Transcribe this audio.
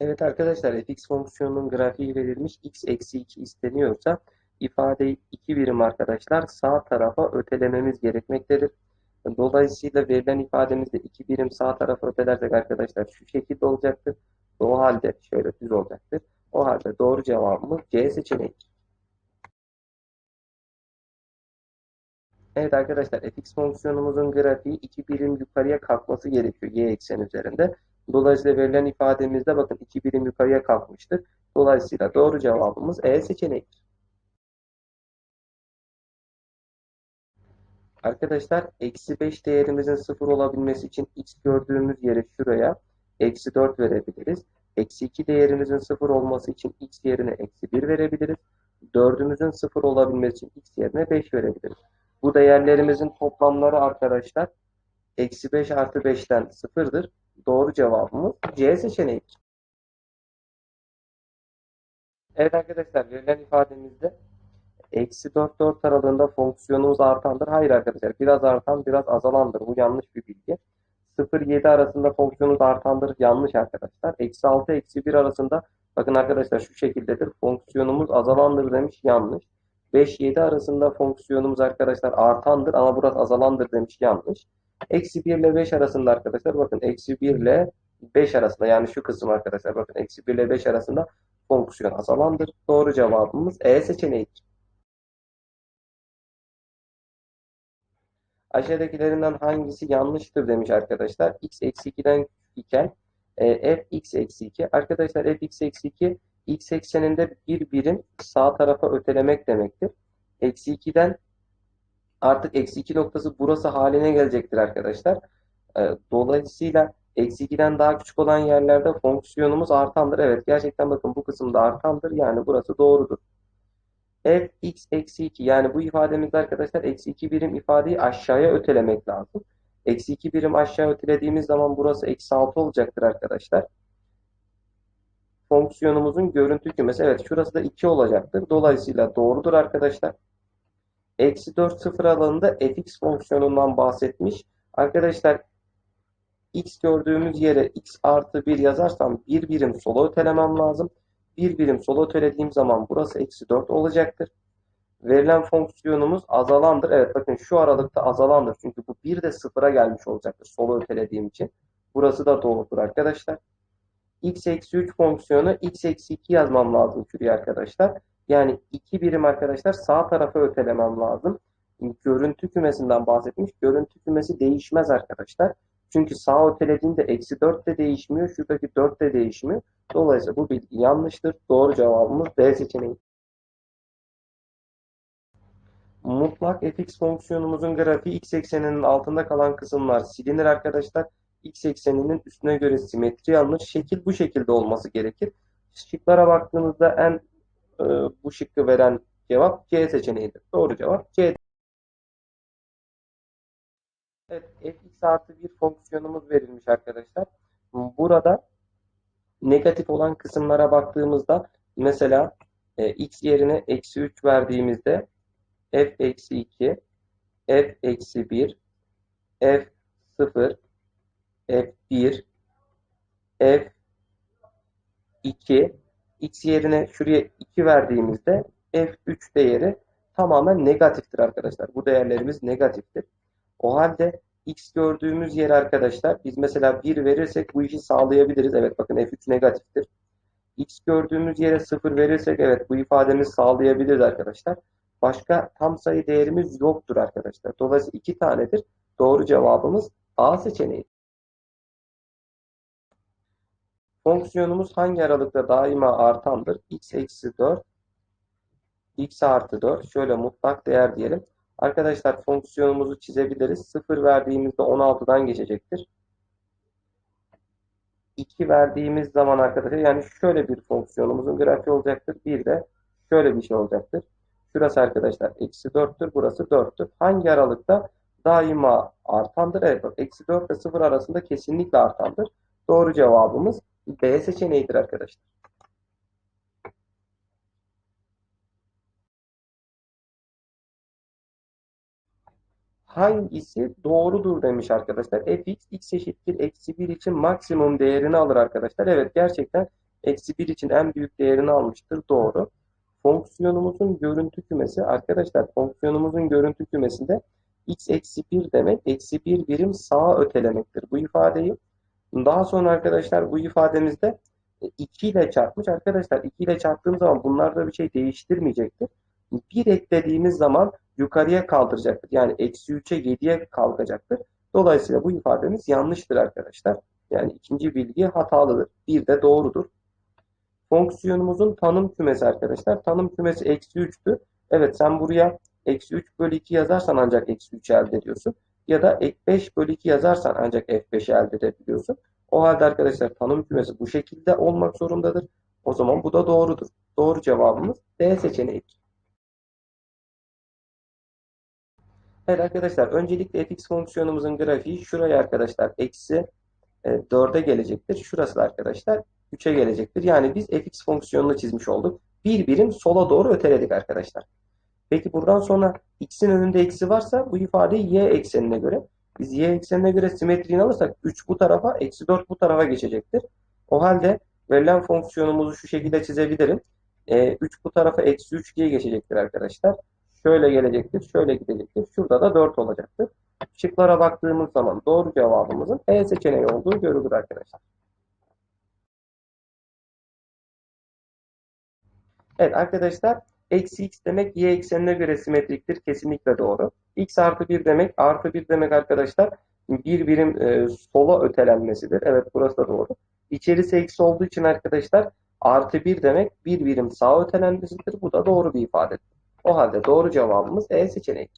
Evet arkadaşlar fx fonksiyonunun grafiği verilmiş x eksi 2 isteniyorsa ifadeyi 2 birim arkadaşlar sağ tarafa ötelememiz gerekmektedir. Dolayısıyla verilen ifademizde 2 birim sağ tarafa ötelersek arkadaşlar şu şekilde olacaktır. O halde şöyle düz olacaktır. O halde doğru cevabımız C seçeneği. Evet arkadaşlar fx fonksiyonumuzun grafiği 2 birim yukarıya kalkması gerekiyor y eksen üzerinde. Dolayısıyla verilen ifademizde bakın 2 birim yukarıya kalkmıştır. Dolayısıyla doğru cevabımız E seçeneği. Arkadaşlar eksi 5 değerimizin 0 olabilmesi için x gördüğümüz yere şuraya eksi 4 verebiliriz. Eksi 2 değerimizin 0 olması için x yerine eksi 1 verebiliriz. 4'ümüzün 0 olabilmesi için x yerine 5 verebiliriz. Bu değerlerimizin toplamları arkadaşlar eksi 5 artı 5'ten 0'dır. Doğru cevabımız C seçeneği. Evet arkadaşlar verilen ifademizde eksi 4 4 aralığında fonksiyonumuz artandır. Hayır arkadaşlar biraz artan biraz azalandır. Bu yanlış bir bilgi. 0 7 arasında fonksiyonumuz artandır. Yanlış arkadaşlar. Eksi 6 eksi 1 arasında bakın arkadaşlar şu şekildedir. Fonksiyonumuz azalandır demiş. Yanlış. 5 7 arasında fonksiyonumuz arkadaşlar artandır ama burası azalandır demiş. Yanlış. Eksi 1 ile 5 arasında arkadaşlar bakın eksi 1 ile 5 arasında yani şu kısım arkadaşlar bakın eksi 1 ile 5 arasında fonksiyon azalandır. Doğru cevabımız E seçeneğidir. Aşağıdakilerinden hangisi yanlıştır demiş arkadaşlar. x eksi 2'den iken e, f x eksi 2. Arkadaşlar f x eksi 2 x ekseninde bir birim sağ tarafa ötelemek demektir. Eksi 2'den artık eksi 2 noktası burası haline gelecektir arkadaşlar. E, dolayısıyla eksi 2'den daha küçük olan yerlerde fonksiyonumuz artandır. Evet gerçekten bakın bu kısımda artandır. Yani burası doğrudur f x eksi 2 yani bu ifademizde arkadaşlar eksi 2 birim ifadeyi aşağıya ötelemek lazım. Eksi 2 birim aşağı ötelediğimiz zaman burası eksi 6 olacaktır arkadaşlar. Fonksiyonumuzun görüntü kümesi evet şurası da 2 olacaktır. Dolayısıyla doğrudur arkadaşlar. Eksi 4 sıfır alanında fx fonksiyonundan bahsetmiş. Arkadaşlar x gördüğümüz yere x artı 1 yazarsam bir birim sola ötelemem lazım bir birim sola ötelediğim zaman burası eksi 4 olacaktır. Verilen fonksiyonumuz azalandır. Evet bakın şu aralıkta azalandır. Çünkü bu 1 de sıfıra gelmiş olacaktır sola ötelediğim için. Burası da doğrudur arkadaşlar. X eksi 3 fonksiyonu x eksi 2 yazmam lazım şuraya arkadaşlar. Yani 2 birim arkadaşlar sağ tarafa ötelemem lazım. Görüntü kümesinden bahsetmiş. Görüntü kümesi değişmez arkadaşlar. Çünkü sağ ötelediğinde eksi 4 de değişmiyor. Şuradaki 4 de değişmiyor. Dolayısıyla bu bilgi yanlıştır. Doğru cevabımız D seçeneği. Mutlak fx fonksiyonumuzun grafiği x ekseninin altında kalan kısımlar silinir arkadaşlar. X ekseninin üstüne göre simetri alınır. Şekil bu şekilde olması gerekir. Şıklara baktığımızda en e, bu şıkkı veren cevap C seçeneğidir. Doğru cevap C. Evet, fx artı bir fonksiyonumuz verilmiş arkadaşlar. Burada negatif olan kısımlara baktığımızda mesela e, x yerine eksi 3 verdiğimizde f eksi 2, f eksi 1, f 0, f 1, f 2, x yerine şuraya 2 verdiğimizde f 3 değeri tamamen negatiftir arkadaşlar. Bu değerlerimiz negatiftir. O halde x gördüğümüz yer arkadaşlar biz mesela 1 verirsek bu işi sağlayabiliriz. Evet bakın f3 negatiftir. x gördüğümüz yere 0 verirsek evet bu ifademizi sağlayabiliriz arkadaşlar. Başka tam sayı değerimiz yoktur arkadaşlar. Dolayısıyla 2 tanedir. Doğru cevabımız A seçeneği. Fonksiyonumuz hangi aralıkta daima artandır? x eksi 4 x artı 4 şöyle mutlak değer diyelim. Arkadaşlar fonksiyonumuzu çizebiliriz. 0 verdiğimizde 16'dan geçecektir. 2 verdiğimiz zaman arkadaşlar yani şöyle bir fonksiyonumuzun grafiği olacaktır. Bir de şöyle bir şey olacaktır. Şurası arkadaşlar eksi 4'tür. Burası 4'tür. Hangi aralıkta? Daima artandır. Evet eksi 4 ile 0 arasında kesinlikle artandır. Doğru cevabımız B seçeneğidir arkadaşlar. hangisi doğrudur demiş arkadaşlar. fx x eşittir eksi 1 için maksimum değerini alır arkadaşlar. Evet gerçekten Eksi 1 için en büyük değerini almıştır. Doğru. Fonksiyonumuzun görüntü kümesi arkadaşlar fonksiyonumuzun görüntü kümesinde x eksi 1 demek eksi 1 birim sağa ötelemektir bu ifadeyi. Daha sonra arkadaşlar bu ifademizde 2 ile çarpmış. Arkadaşlar 2 ile çarptığım zaman bunlarda bir şey değiştirmeyecektir. 1 eklediğimiz zaman yukarıya kaldıracaktır. Yani eksi 3'e 7'ye kalkacaktır. Dolayısıyla bu ifademiz yanlıştır arkadaşlar. Yani ikinci bilgi hatalıdır. Bir de doğrudur. Fonksiyonumuzun tanım kümesi arkadaşlar. Tanım kümesi eksi 3'tü. Evet sen buraya eksi 3 bölü 2 yazarsan ancak eksi 3 elde ediyorsun. Ya da ek 5 bölü 2 yazarsan ancak f5'i elde edebiliyorsun. O halde arkadaşlar tanım kümesi bu şekilde olmak zorundadır. O zaman bu da doğrudur. Doğru cevabımız D seçeneğidir. Evet arkadaşlar öncelikle fx fonksiyonumuzun grafiği şuraya arkadaşlar eksi 4'e gelecektir. Şurası da arkadaşlar 3'e gelecektir. Yani biz fx fonksiyonunu çizmiş olduk. Bir birim sola doğru öteledik arkadaşlar. Peki buradan sonra x'in önünde eksi varsa bu ifadeyi y eksenine göre biz y eksenine göre simetriğini alırsak 3 bu tarafa eksi 4 bu tarafa geçecektir. O halde verilen fonksiyonumuzu şu şekilde çizebilirim. E, 3 bu tarafa eksi 3 diye geçecektir arkadaşlar. Şöyle gelecektir, şöyle gidecektir. Şurada da 4 olacaktır. Şıklara baktığımız zaman doğru cevabımızın E seçeneği olduğu görülür arkadaşlar. Evet arkadaşlar eksi x demek y eksenine göre simetriktir. Kesinlikle doğru. x artı 1 demek artı 1 demek arkadaşlar bir birim e, sola ötelenmesidir. Evet burası da doğru. İçerisi eksi olduğu için arkadaşlar artı 1 demek bir birim sağa ötelenmesidir. Bu da doğru bir ifadedir. O halde doğru cevabımız E seçeneği.